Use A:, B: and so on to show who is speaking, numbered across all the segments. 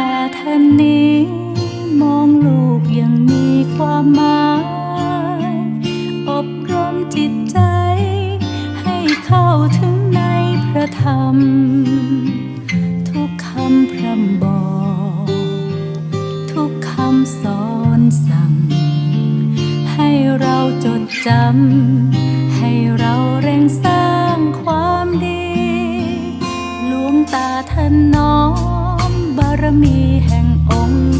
A: แต่แท่นนี้ มองลูกยังมีความหมาย อบรมจิตใจ ให้เข้าถึงในพระธรรม ทุกคำพร่ำบอก ทุกคำสอนสั่ง ให้เราจดจำ only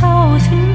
A: 好，听。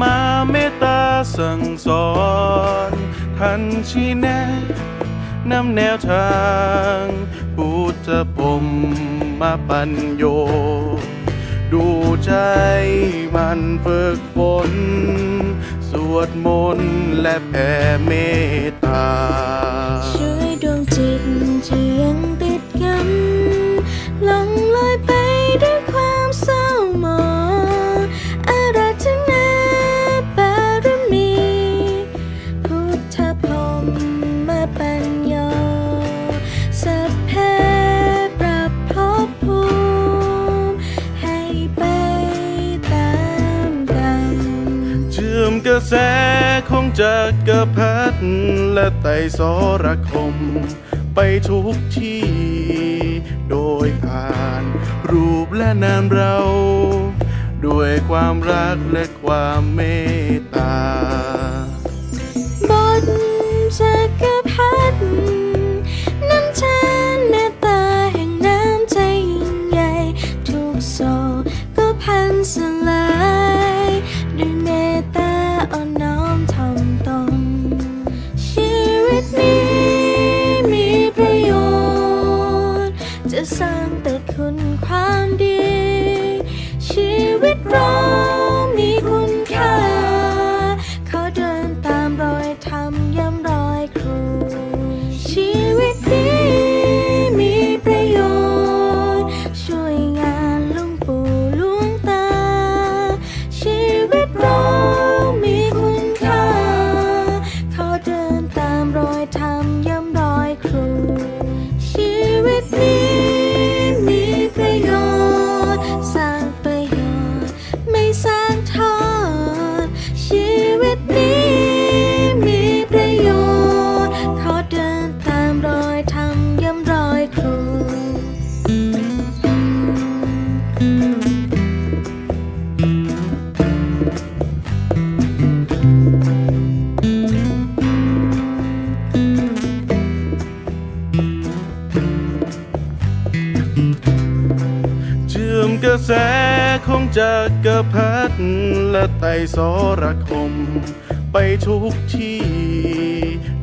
A: มาเมตตาสั่งสอน
B: ท่านชี้แนะนำแนวทางพุทธพมมาปัญโย ดูใจมันฝึกฝน สวดมนต์และแผ่เมตตา
C: จาก
B: กรพรรดิและไต่สรคม ไปทุกที่ โดยผ่าน รูปและนามเรา ด้วยความรักและความเมต ก
C: ระ
B: แสของจักรพรรดิและไตรสรคม ไปทุกที่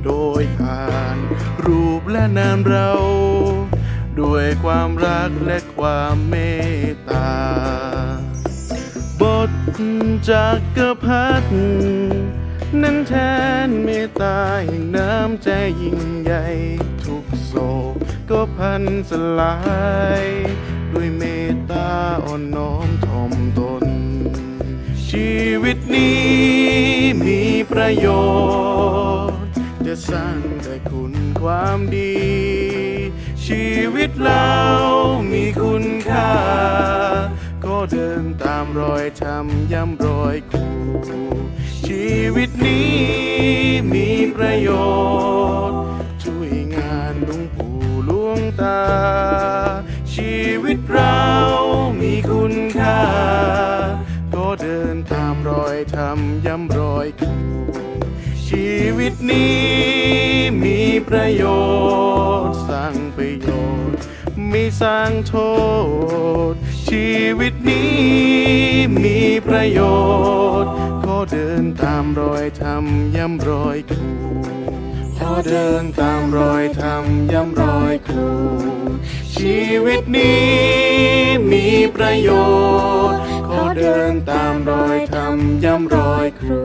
B: โดยผ่านรูปและนามเรา ด้วยความรักและความเมตตา บทจากกรพรรดินั้นแทนเมตตาแห่งน้ำใจยิ่งใหญ่ ทุกโศกก็พันสลาย วิตนี้มีประโยชน์ จะสร้างแต่คุณความดี ชีวิตเรามีคุณค่า ก็เดินตามรอยทำย้ำรอยครูชีวิตนี้มีประโยชน์ ช่วยงานหลวงปู่หลวงตา ชีวิตเรา ทำย้ำรอยครูชีวิตนี้มีประโยชน์ สร้างประโยชน์ ไม่สร้างโทษ ชีวิตนี้มีประโยชน์ก็เดินตามรอยทำย้ำรอยครูขอเดินตามรอยทำย้ำรอยครูชีวิตนี้มีประโยชน์ ดินตามรอยทำย้ำรอยครู